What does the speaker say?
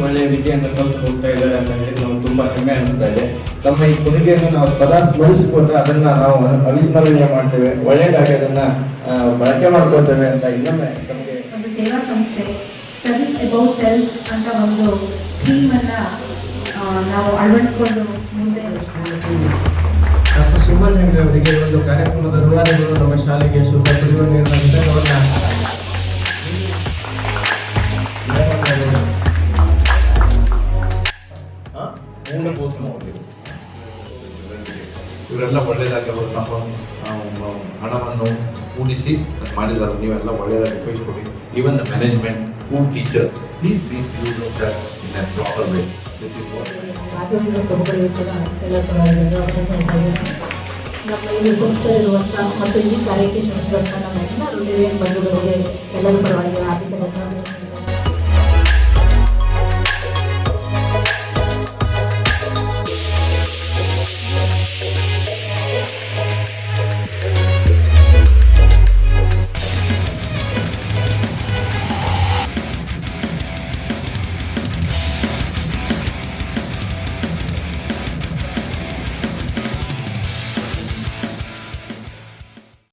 ಒಳ್ಳೆಯ ವಿದ್ಯೆಯನ್ನು ಕಲಿತು ಹೋಗ್ತಾ ಇದ್ದಾರೆ ಅಂತ ಹೇಳಿ ನಾವು ತುಂಬಾ ಹೆಮ್ಮೆ ಅನಿಸ್ತಾ ಇದೆ. ತಮ್ಮ ಈ ಕೊಡುಗೆಯನ್ನು ನಾವು ಸದಾ ಸ್ಮರಿಸಿಕೊಂಡು ಅದನ್ನ ನಾವು ಅವಿಸ್ಮರಣೀಯ ಮಾಡ್ತೇವೆ ಒಳ್ಳೆಯದಾಗಿ ಅದನ್ನ ಬಳಕೆ ಮಾಡ್ಕೊಳ್ತೇವೆ ಅಂತ ಇನ್ನೊಮ್ಮೆ ನಮಗೆ ಒಂದು ಸೇವಾ ಸಂಸ್ಥೆ ಸರ್ವಿಸ್ ಅಬೌಟ್ ಸೆಲ್ಫ್ ಅಂತ ಒಂದು ಥೀಮ್ ಅನ್ನ ನಾವು ಅಳವಡಿಸಿಕೊಂಡು ಮುಂದೆ ಡಾಕ್ಟರ್ ಸಿಂಹಲಿಂಗ ಅವರಿಗೆ ಒಂದು ಕಾರ್ಯಕ್ರಮದ ಋಣಾದಿಗಳು ನಮ್ಮ ಶಾಲೆಗೆ ಶುಭ ಕುಡಿಯುವ ನೀರಿನ ವಿಧಾನವನ್ನ ಮೂಲಭೂತ ಮೌಲ್ಯಗಳು ಇವರೆಲ್ಲ ಒಳ್ಳೆಯದಾಗಿ ಅವರು ತಮ್ಮ ಆ, ಹಣವನ್ನು ಕೂಡಿಸಿ ಮಾಡಿದ್ದಾರೆ ನೀವೆಲ್ಲ ಒಳ್ಳೆಯದಾಗಿ ಉಪಯೋಗಿಸ್ಕೊಡಿ even the management school teacher please please use that in a proper way this is what ರಾಜ್ಯದ ಪ್ರಮುಖರಿಗೂ ಕೂಡ ಎಲ್ಲ ಪರವಾಗಿ ಧನ್ಯವಾದಗಳನ್ನು ಹೇಳ್ತಾ ಇದ್ದೀನಿ. ನಮ್ಮ ಇಲ್ಲಿ ಉಪಸ್ಥಿತರಿರುವಂಥ ಮತ್ತು ಈ ಕಾರ್ಯಕ್ಕೆ ಶ್ರಮಿಸಿದಂಥ ನಮ್ಮ ಎಲ್ಲ ಹೃದಯ ಬಂಧುಗಳಿಗೆ ಎಲ್ಲರ ಪರವಾಗಿ ಹಾರ್ದಿಕ ಧನ್ಯವಾದಗಳು